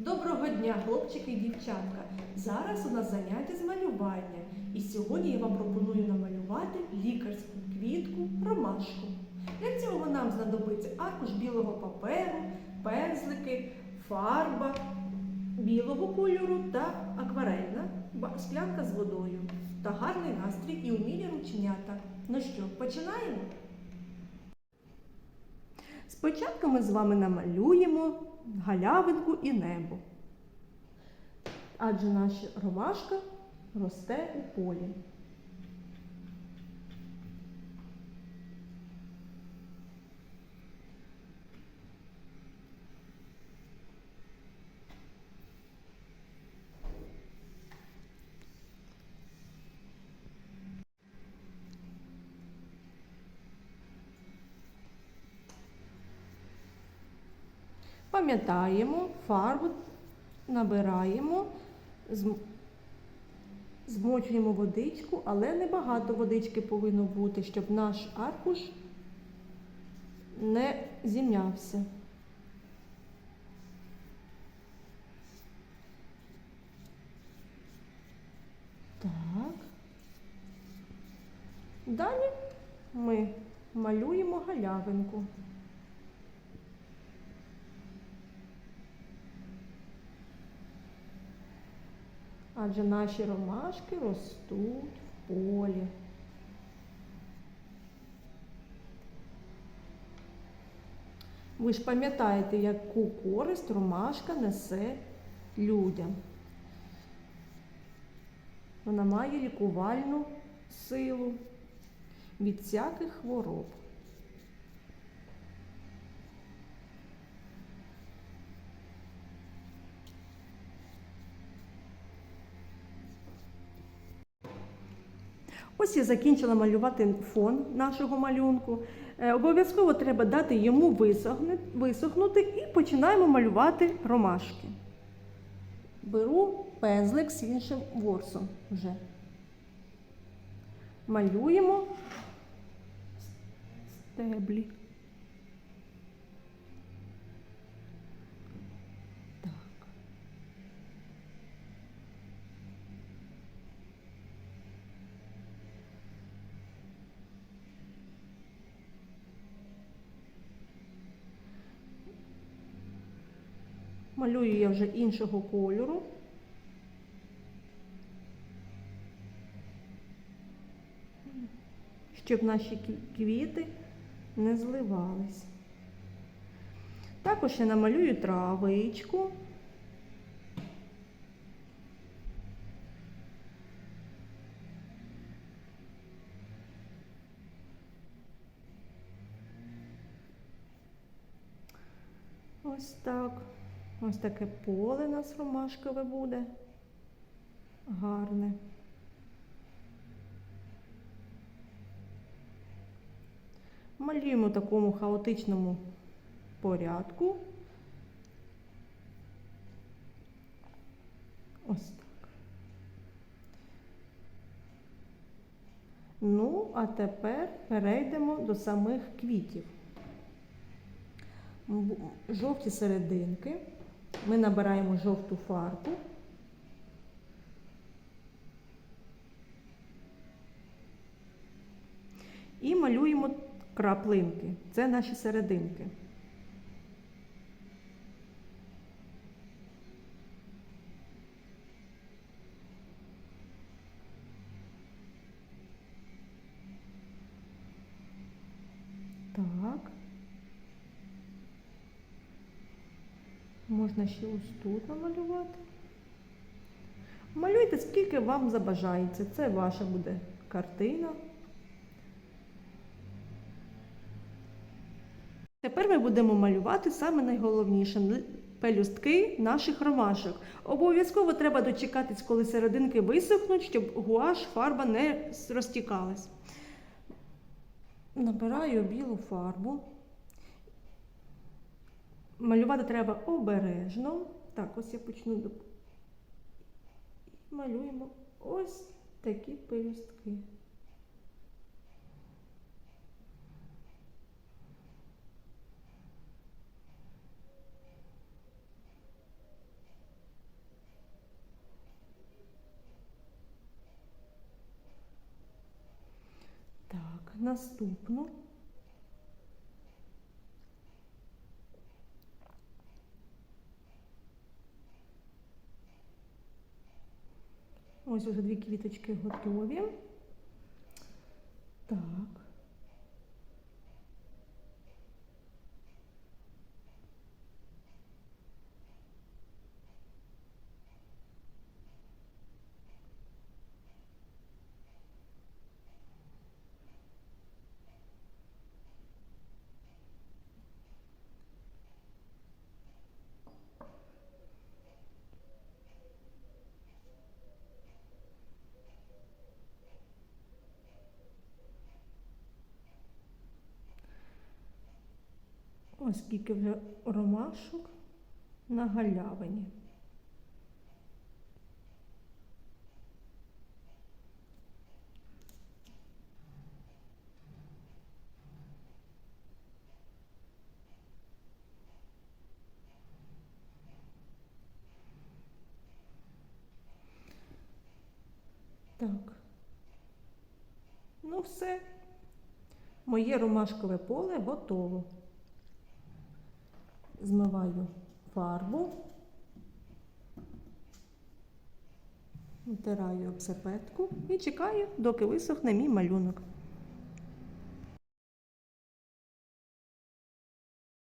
Доброго дня, хлопчики і дівчатка! Зараз у нас заняття з малювання. І сьогодні я вам пропоную намалювати лікарську квітку ромашку. Для цього нам знадобиться аркуш білого паперу, пензлики, фарба білого кольору та акварельна склянка з водою та гарний настрій і умілі рученята. Ну що, починаємо? Спочатку ми з вами намалюємо галявинку і небо. Адже наша ромашка росте у полі. Пам'ятаємо, фарбу набираємо, змочуємо водичку, але небагато водички повинно бути, щоб наш аркуш не зім'явся. Так. Далі ми малюємо галявинку. Адже наші ромашки ростуть в полі. Ви ж пам'ятаєте, яку користь ромашка несе людям. Вона має лікувальну силу від всяких хвороб. Ось я закінчила малювати фон нашого малюнку. Е, Обов'язково треба дати йому висохнути і починаємо малювати ромашки. Беру пензлик з іншим ворсом вже. Малюємо стеблі. Малюю я вже іншого кольору. Щоб наші квіти не зливались. Також я намалюю травичку. Ось так. Ось таке поле у нас ромашкове буде. Гарне. Малюємо в такому хаотичному порядку. Ось так. Ну, а тепер перейдемо до самих квітів. Жовті серединки. Ми набираємо жовту фарбу. І малюємо краплинки. Це наші серединки. Так. Можна ще ось тут намалювати. Малюйте, скільки вам забажається. Це ваша буде картина. Тепер ми будемо малювати саме найголовніше пелюстки наших ромашок. Обов'язково треба дочекатись, коли серединки висохнуть, щоб гуаш, фарба не розтікалась. Набираю білу фарбу. Малювати треба обережно. Так, ось я почну. І малюємо ось такі пелюстки. Так, наступну. Ось уже дві квіточки готові. Так. Ось скільки вже ромашок на галявині. Так. Ну все. Моє ромашкове поле готово. Змиваю фарбу, втираю об серветку і чекаю, доки висохне мій малюнок.